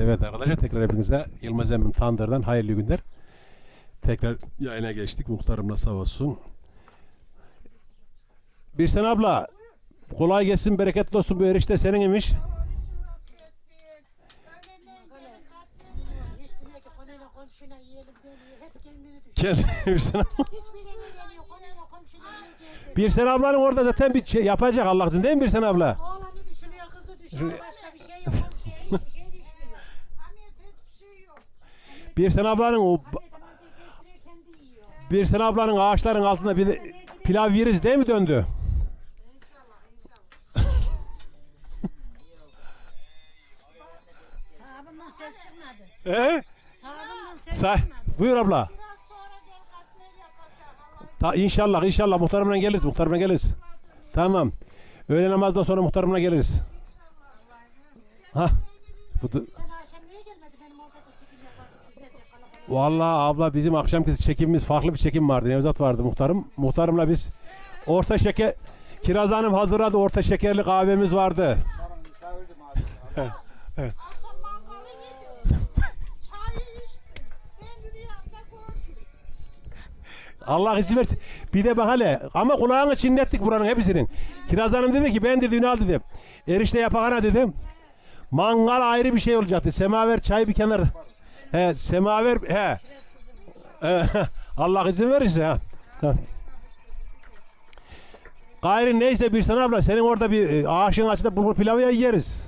Evet arkadaşlar tekrar hepinize Yılmaz Emin Tandır'dan hayırlı günler. Tekrar yayına geçtik. Muhtarımla sağ olsun. Birsen abla kolay gelsin bereketli olsun bu erişte senin imiş. Birsen abla. Birsen ablanın orada zaten bir şey yapacak Allah değil mi Birsen abla? Oğlanı düşünüyor, kızı düşünüyor bir şey yok. Komşuya hiçbir şey düşmüyor. Hamiyet hiçbir şey yok. Birsen ablanın o. Birsen ablanın ağaçların altında bir pilav yeriz değil mi döndü? Say. çıkmadı. Buyur abla. Biraz sonra gel katmer yapacağım. Ta, inşallah inşallah muhtarımla geliriz muhtarımla geliriz. Tamam. Öğle namazdan sonra muhtarımla geliriz. Ha. Bu da- Sen akşam niye gelmedi? Benim orada da çekim yapardık. Biz de kalabalık. Vallahi abla bizim akşamki çekimimiz farklı bir çekim vardı. Nevzat vardı muhtarım. Muhtarımla biz orta şeker Kiraz Hanım hazırladı. Orta şekerli kahvemiz vardı. Allah izin versin. Bir de bak hele ama kulağını çinlettik buranın hepsinin. Kiraz Hanım dedi ki ben dedi Ünal dedi. Erişte yapakana dedim. Mangal ayrı bir şey olacaktı. Semaver çay bir kenara. He semaver he. Allah izin verirse ha. Gayrı neyse bir sana abla senin orada bir e, ağaçın açında bulgur pilavı yeriz.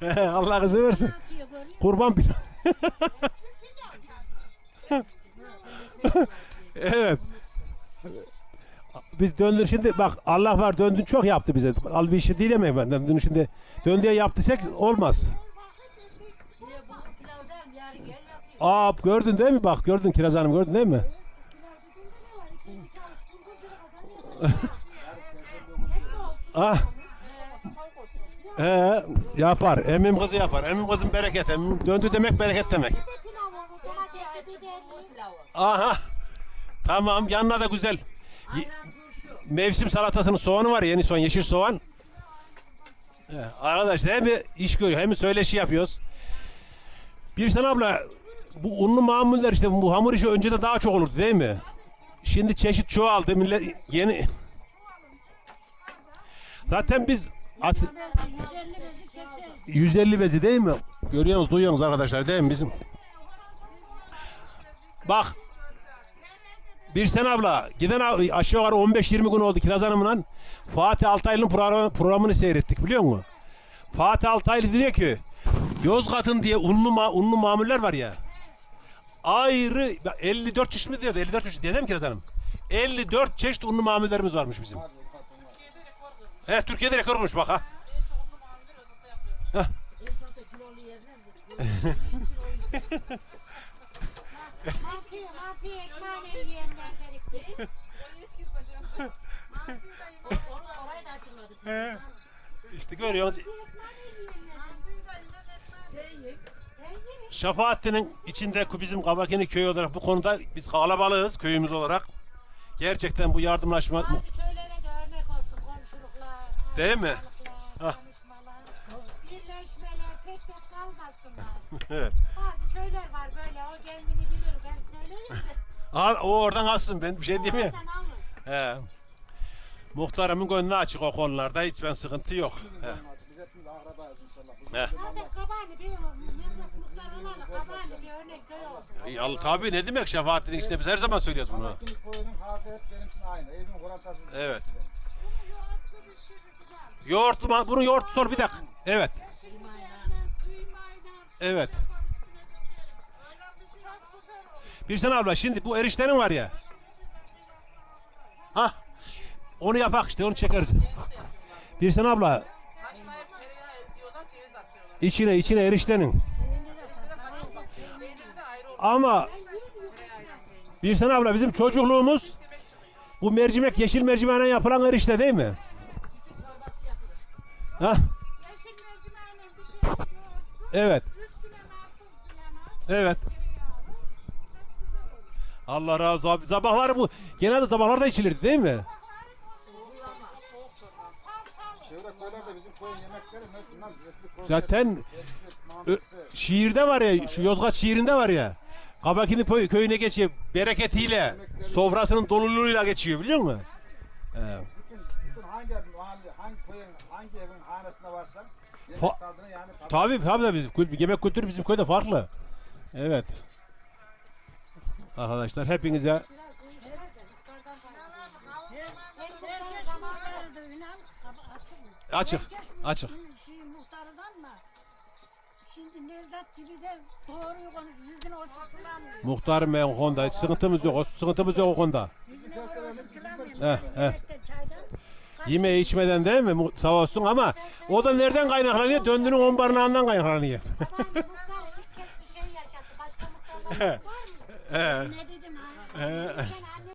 Allah izin versin. Kurban pilavı. evet. Biz döndün şimdi bak Allah var döndün çok yaptı bize. Al bir şey diyemeyiz ben. Döndün şimdi döndüğe yaptıysak olmaz. Aa gördün değil mi bak gördün Kiraz Hanım gördün değil mi? ah. Ee, yapar. Emmim kızı yapar. Emmim kızın bereket. Emmim döndü demek bereket demek. Aha. Tamam yanına da güzel. Ye- Mevsim salatasının soğanı var yeni soğan yeşil soğan. Arkadaşlar hem bir iş görüyor hem bir söyleşi yapıyoruz. Bir sen abla bu unlu mamuller işte bu hamur işi önceden daha çok olurdu değil mi? Şimdi çeşit çoğaldı millet yeni. Zaten biz as- 150 bezi çeker. 150 bezi değil mi? Görüyorsunuz, duyuyorsunuz arkadaşlar değil mi bizim? Bak. Bir sen abla giden aşağı yukarı 15-20 gün oldu Kiraz Hanım'la Fatih Altaylı'nın programı, programını seyrettik biliyor musun? Fatih Altaylı diyor ki Yozgat'ın diye unlu, ma, unlu mamuller var ya ayrı 54 çeşit mi diyordu 54 çeşit diye değil mi Kiraz Hanım? 54 çeşit unlu mamullerimiz varmış bizim. He Türkiye'de rekor olmuş bak ha. Mantı, mantı ekmeğiyle yiyenler berikti. He. İşte görüyorsunuz Şafaattin'in içinde bizim Kabakini köyü olarak bu konuda biz kalabalığız köyümüz olarak. Gerçekten bu yardımlaşma Bazı köylere de örnek olsun komşuluklar. Değil mi? birleşmeler tek tek kalmasınlar. evet. Bazı köyler var böyle o kendini bilir. Al, o oradan alsın ben bir şey diyeyim ya. He. Muhtarımın gönlü açık o konularda hiç ben sıkıntı yok. He. He. Zaten kabani bir Nevzat Muhtar olalı kabani bir örnek köy oldu. Ya, tabii ne demek Şafaattin'in işte biz her zaman söylüyoruz bunu. Akdeniz koyunun harfi hep benim için aynı. Evimin korantası. Evet. Yoğurt, bunu yoğurt sor bir dakika. Evet. Evet. Bir sen abla şimdi bu eriştenin var ya. Ha. Onu yapak işte onu çekeriz. Bir sen abla. İçine içine eriştenin. Ama bir sen abla bizim çocukluğumuz bu mercimek yeşil mercimeğine yapılan erişte değil mi? Ha? Evet. Evet. Allah razı olsun. Sabahları bu genelde sabahlarda içilirdi değil mi? Zaten ö- şiirde var ya, şu Yozgat şiirinde var ya. Kabakini köy- köyüne geçiyor. Bereketiyle, sofrasının doluluğuyla geçiyor biliyor musun? Evet. Tabii. Tabii kul- yemek kültürü bizim köyde farklı. Evet. Arkadaşlar hepinize açık açık. Şey, muhtarıdan mı? Şimdi Nevzat gibi de doğruyu konuş. Muhtarım ben o konuda hiç sıkıntımız yok. Sıkıntımız yok o konuda. Heh. Yemekte, çaydan. Yemeği içmeden değil mi? Sağ olsun ama o da nereden kaynaklanıyor? Döndüğünün on barınağından kaynaklanıyor. Tamam muhtar ilk kez bir şey yaşadı. Başka muhtarlar var mı? He. Ne dedim ha? Sen